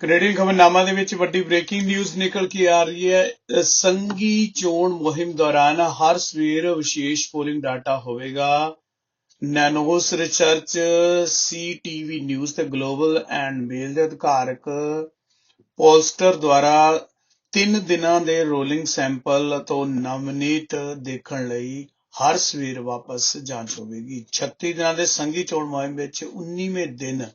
Canadian ਖਬਰਨਾਮਾ ਦੇ ਵਿੱਚ ਵੱਡੀ ਬ੍ਰੇਕਿੰਗ ਨਿਊਜ਼ ਨਿਕਲ ਕੇ ਆ ਰਹੀ ਹੈ। ਅਹ ਚੋਣ ਮੁਹਿੰਮ ਦੌਰਾਨ ਹਰ ਸਵੇਰ ਵਿਸ਼ੇਸ਼ ਪੋਲਿੰਗ ਡਾਟਾ ਹੋਵੇਗਾ। ਨੈਨੋਸ ਰਿਸਰਚ ਸੀਟੀਵੀ ਨਿਊਜ਼ ਤੇ ਗਲੋਬਲ ਐਂਡ ਮੇਲ ਦੇ ਅਧਿਕਾਰਕ ਪੋਲਸਟਰ ਦੁਆਰਾ ਤਿੰਨ ਦਿਨਾਂ ਦੇ ਰੋਲਿੰਗ ਸੈਂਪਲ ਤੋਂ ਨਵਨੀਤ ਦੇਖਣ ਲਈ ਹਰ ਸਵੇਰ ਵਾਪਸ ਜਾਂਚ ਹੋਵੇਗੀ। 36 ਦਿਨਾਂ ਦੇ ਸੰਘੀ ਚੋਣ ਮੁਹਿੰਮ ਵਿੱਚ 19ਵੇਂ ਦਿਨ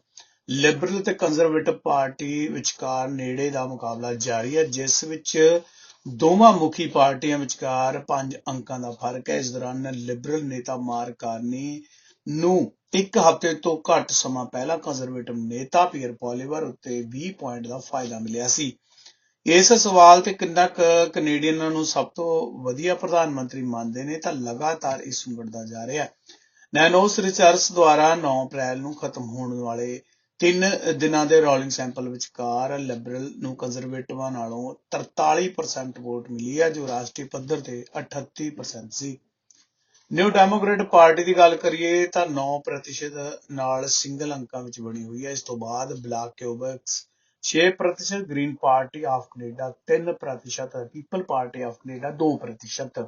ਲਿਬਰਲ ਤੇ ਕੰਜ਼ਰਵੇਟਿਵ ਪਾਰਟੀ ਵਿਚਕਾਰ ਨੇੜੇ ਦਾ ਮੁਕਾਬਲਾ ਜਾਰੀ ਹੈ, ਜਿਸ ਵਿੱਚ ਦੋਵਾਂ ਮੁਖੀ ਪਾਰਟੀਆਂ ਵਿਚਕਾਰ 5 ਅੰਕਾਂ ਦਾ ਫ਼ਰਕ ਹੈ। ਇਸ ਦੌਰਾਨ ਲਿਬਰਲ ਨੇਤਾ ਮਾਰਕ ਕਾਰਨੀ ਨੂੰ ਇੱਕ ਹਫ਼ਤੇ ਤੋਂ ਘੱਟ ਸਮਾਂ ਪਹਿਲਾਂ ਕੰਜ਼ਰਵੇਟਿਵ ਨੇਤਾ ਪੀਅਰ ਪੋਲੀਵਰ ਉੱਤੇ 20 ਪੁਆਇੰਟ ਦਾ ਫਾਇਦਾ ਮਿਲਿਆ ਸੀ। ਇਸ ਸਵਾਲ ਤੇ ਕਿੰਨਾ ਕੁ ਕੈਨੇਡੀਅਨਾਂ ਨੂੰ ਸਭ ਤੋਂ ਵਧੀਆ ਪ੍ਰਧਾਨ ਮੰਤਰੀ ਮੰਨਦੇ ਨੇ, ਤਾਂ ਲਗਾਤਾਰ ਇਸ ਸੁੰਗੜਦਾ ਜਾ ਰਿਹਾ ਹੈ। ਨੈਨੋਸ ਰਿਸਰਚ ਦੁਆਰਾ 9 ਅਪ੍ਰੈਲ ਨੂੰ ਖਤਮ ਹੋਣ ਵਾਲੇ ਤਿੰਨ ਦਿਨਾਂ ਦੇ ਰੋਲਿੰਗ ਸੈਂਪਲ ਵਿਚਕਾਰ ਲਿਬਰਲ ਨੂੰ ਕੰਜ਼ਰਵੇਟਿਵਾਂ ਨਾਲੋਂ 43% ਵੋਟ ਮਿਲੀ ਹੈ ਜੋ ਰਾਸ਼ਟਰੀ ਪੱਧਰ ਤੇ 38% ਸੀ। ਨਿਊ ਡੈਮੋਕ੍ਰੇਟ ਪਾਰਟੀ ਦੀ ਗੱਲ ਕਰੀਏ ਤਾਂ 9% ਨਾਲ ਸਿੰਗਲ ਅੰਕਾਂ ਵਿੱਚ ਬਣੀ ਹੋਈ ਹੈ ਇਸ ਤੋਂ ਬਾਅਦ Bloc Quebecois 6% green party of Canada 3% people party of Canada 2%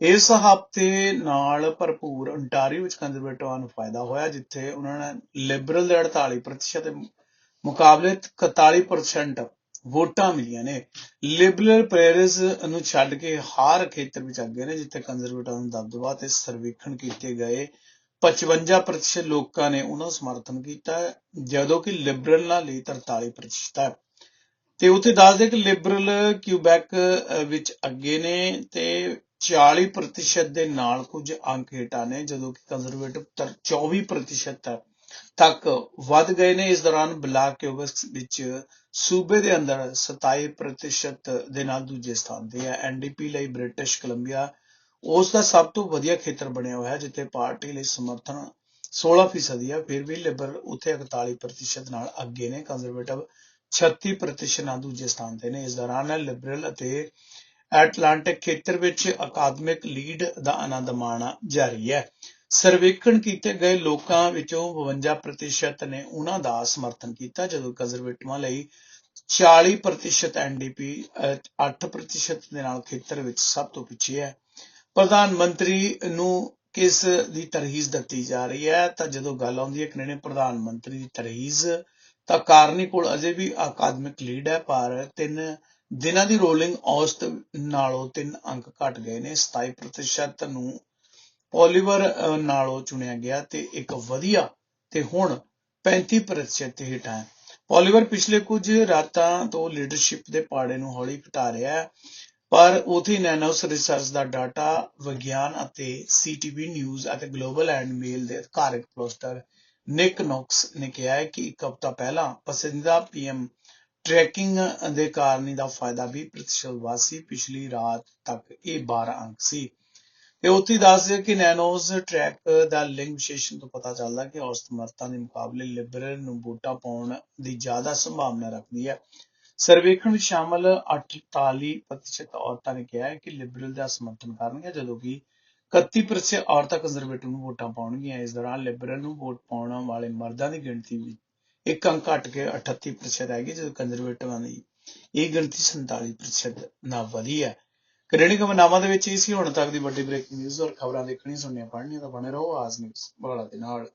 ਇਸ ਹਫ਼ਤੇ ਨਾਲ ਭਰਪੂਰ ontario ਵਿੱਚ ਕੰਜ਼ਰਵੇਟਿਵਾਂ ਨੂੰ ਫਾਇਦਾ ਹੋਇਆ, ਜਿੱਥੇ ਉਹਨਾਂ ਨੇ ਲਿਬਰਲ ਦੇ 48% ਦੇ ਮੁਕਾਬਲੇ 41% ਵੋਟਾਂ ਮਿਲੀਆਂ ਨੇ। ਲਿਬਰਲ ਪ੍ਰੈਰਿਸ ਨੂੰ ਛੱਡ ਕੇ ਹਰ ਖੇਤਰ ਵਿੱਚ ਅੱਗੇ ਨੇ, ਜਿੱਥੇ ਕੰਜ਼ਰਵੇਟਿਵਾਂ ਨੂੰ ਦਬਦਬਾ ਤੇ ਸਰਵੇਖਣ ਕੀਤੇ ਗਏ 55% ਲੋਕਾਂ ਨੇ ਉਹਨਾਂ ਦਾ ਸਮਰਥਨ ਕੀਤਾ ਜਦੋਂ ਕਿ ਲਿਬਰਲ ਨਾਲ ਲਈ 43% ਹੈ। ਤੇ ਉੱਥੇ ਦੱਸਦੇ ਕਿ ਲਿਬਰਲ ਕਿਊਬੈਕ ਵਿੱਚ ਅੱਗੇ ਨੇ ਤੇ 40% ਦੇ ਨਾਲ ਕੁਝ ਅੰਕ ਹੇਠਾਂ ਨੇ, ਜਦੋਂ ਕਿ ਕੰਜ਼ਰਵੇਟਿਵ 24% ਤੱਕ ਵੱਧ ਗਏ ਨੇ। ਇਸ ਦੌਰਾਨ ਬਲਾਕ ਕਿਊਬੈਕ ਵਿੱਚ ਸੂਬੇ ਦੇ ਅੰਦਰ 27% ਦੇ ਨਾਲ ਦੂਜੇ ਸਥਾਨ ਤੇ ਹੈ। ਐਨਡੀਪੀ ਲਈ ਬ੍ਰਿਟਿਸ਼ ਕੋਲੰਬੀਆ ਉਸ ਦਾ ਸਭ ਤੋਂ ਵਧੀਆ ਖੇਤਰ ਬਣਿਆ ਹੋਇਆ ਹੈ, ਜਿੱਥੇ ਪਾਰਟੀ ਲਈ ਸਮਰਥਨ 16% ਹੈ। ਫਿਰ ਵੀ ਲਿਬਰਲ ਉੱਥੇ 41% ਨਾਲ ਅੱਗੇ ਨੇ। ਕੰਜ਼ਰਵੇਟਿਵ 36% ਨਾਲ ਦੂਜੇ ਸਥਾਨ ਤੇ ਨੇ। ਇਸ ਦੌਰਾਨ ਲਿਬਰਲ ਅਤੇ ਐਟਲਾਂਟਿਕ ਖੇਤਰ ਵਿੱਚ ਅਕਾਦਮਿਕ ਲੀਡ ਦਾ ਆਨੰਦ ਮਾਣਨਾ ਜਾਰੀ ਹੈ। ਸਰਵੇਖਣ ਕੀਤੇ ਗਏ ਲੋਕਾਂ ਵਿੱਚੋਂ 52% ਨੇ ਉਹਨਾਂ ਦਾ ਸਮਰਥਨ ਕੀਤਾ, ਜਦੋਂ ਕੰਜ਼ਰਵੇਟਿਵਾਂ ਲਈ 40% ਐਨਡੀਪੀ 8% ਦੇ ਨਾਲ ਖੇਤਰ ਵਿੱਚ ਸਭ ਤੋਂ ਪਿੱਛੇ ਹੈ। ਪ੍ਰਧਾਨ ਮੰਤਰੀ ਨੂੰ ਕਿਸ ਦੀ ਤਰਹੀਜ਼ ਦਿੱਤੀ ਜਾ ਰਹੀ ਹੈ? ਤਾਂ ਜਦੋਂ ਗੱਲ ਆਉਂਦੀ ਹੈ ਕੈਨੇਡੀਅਨ ਪ੍ਰਧਾਨ ਮੰਤਰੀ ਦੀ ਤਰਹੀਜ਼, ਤਾਂ ਕਾਰਨੀ ਕੋਲ ਅਜੇ ਵੀ ਅਕਾਦਮਿਕ ਲੀਡ ਹੈ, ਪਰ ਤਿੰਨ ਦਿਨਾਂ ਦੀ ਰੋਲਿੰਗ ਔਸਤ ਨਾਲੋਂ ਤਿੰਨ ਅੰਕ ਘਟ ਗਏ ਨੇ 27% ਨੂੰ ਪੋਲੀਵਰ ਨਾਲੋਂ ਚੁਣਿਆ ਗਿਆ ਤੇ ਇੱਕ ਵਧੀਆ ਤੇ ਹੁਣ 35% ਤੇ ਹੇਠਾਂ ਹੈ। ਪੋਲੀਵਰ ਪਿਛਲੇ ਕੁਝ ਰਾਤਾਂ ਤੋਂ ਲੀਡਰਸ਼ਿਪ ਦੇ ਪਾੜੇ ਨੂੰ ਹੌਲੀ ਘਟਾ ਰਿਹਾ ਹੈ, ਪਰ ਉਥੇ ਨੈਨੋਸ ਰਿਸਰਚ ਦਾ ਡਾਟਾ ਵਿਗਿਆਨ ਅਤੇ ਸੀਟੀਵੀ ਨਿਊਜ਼ ਅਤੇ ਗਲੋਬਲ ਐਂਡ ਮੇਲ ਦੇ ਅਧਿਕਾਰਕ ਪੋਸਟਰ ਨਿਕ ਨੌਕਸ ਨੇ ਕਿਹਾ ਹੈ ਕਿ ਇੱਕ ਹਫ਼ਤਾ ਪਹਿਲਾਂ ਪਸੰਦੀਦਾ ਪੀਐਮ ਟਰੈਕਿੰਗ ਦੇ ਕਾਰਨ ਦਾ ਫਾਇਦਾ 20% ਵਾਸੀ ਪਿਛਲੀ ਰਾਤ ਤੱਕ ਇਹ 12 ਅੰਕ ਸੀ। ਤੇ ਉੱਥੇ ਦੱਸਦੇ ਕਿ ਨੈਨੋਸ ਟਰੈਕ ਦਾ ਲਿੰਗ ਵਿਸ਼ੇਸ਼ਣ ਤੋਂ ਪਤਾ ਚੱਲਦਾ ਕਿ ਔਸਤ ਮਰਦਾਂ ਦੇ ਮੁਕਾਬਲੇ ਲਿਬਰਲ ਨੂੰ ਵੋਟਾਂ ਪਾਉਣ ਦੀ ਜ਼ਿਆਦਾ ਸੰਭਾਵਨਾ ਰੱਖਦੀ ਹੈ। ਸਰਵੇਖਣ ਵਿੱਚ ਸ਼ਾਮਲ 48% ਔਰਤਾਂ ਨੇ ਕਿਹਾ ਹੈ ਕਿ ਲਿਬਰਲ ਦਾ ਸਮਰਥਨ ਕਰਨਗੇ, ਜਦੋਂ ਕਿ 31% ਔਰਤਾਂ ਕੰਜ਼ਰਵੇਟਿਵ ਨੂੰ ਵੋਟਾਂ ਪਾਉਣਗੀਆਂ। ਇਸ ਦੌਰਾਨ ਲਿਬਰਲ ਨੂੰ ਵੋਟ ਪਾਉਣ ਵਾਲੇ ਮਰਦਾਂ ਦੀ ਗਿਣਤੀ ਵੀ ਇੱਕ ਅੰਕ ਘਟ ਕੇ 38% ਹੈਗੀ, ਜਦੋਂ ਕੰਜ਼ਰਵੇਟਿਵਾਂ ਦੀ ਇਹ ਗਿਣਤੀ 47% ਨਾਲ ਵਧੀ ਹੈ। ਕੈਨੇਡੀਅਨ ਖਬਰਨਾਮਾ ਦੇ ਵਿੱਚ ਇਹ ਸੀ, ਹੁਣ ਤੱਕ ਦੀ ਵੱਡੀ ਬ੍ਰੇਕਿੰਗ ਨਿਊਜ਼ ਔਰ ਖਬਰਾਂ ਦੇਖਣੀ ਸੁਣਨੀਆਂ, ਪੜ੍ਹਨੀਆਂ ਤਾਂ ਬਣੇ ਰਹੋ ਆਜ ਨਿਊਜ਼ ਬਗਲਾ ਦੇ ਨਾਲ।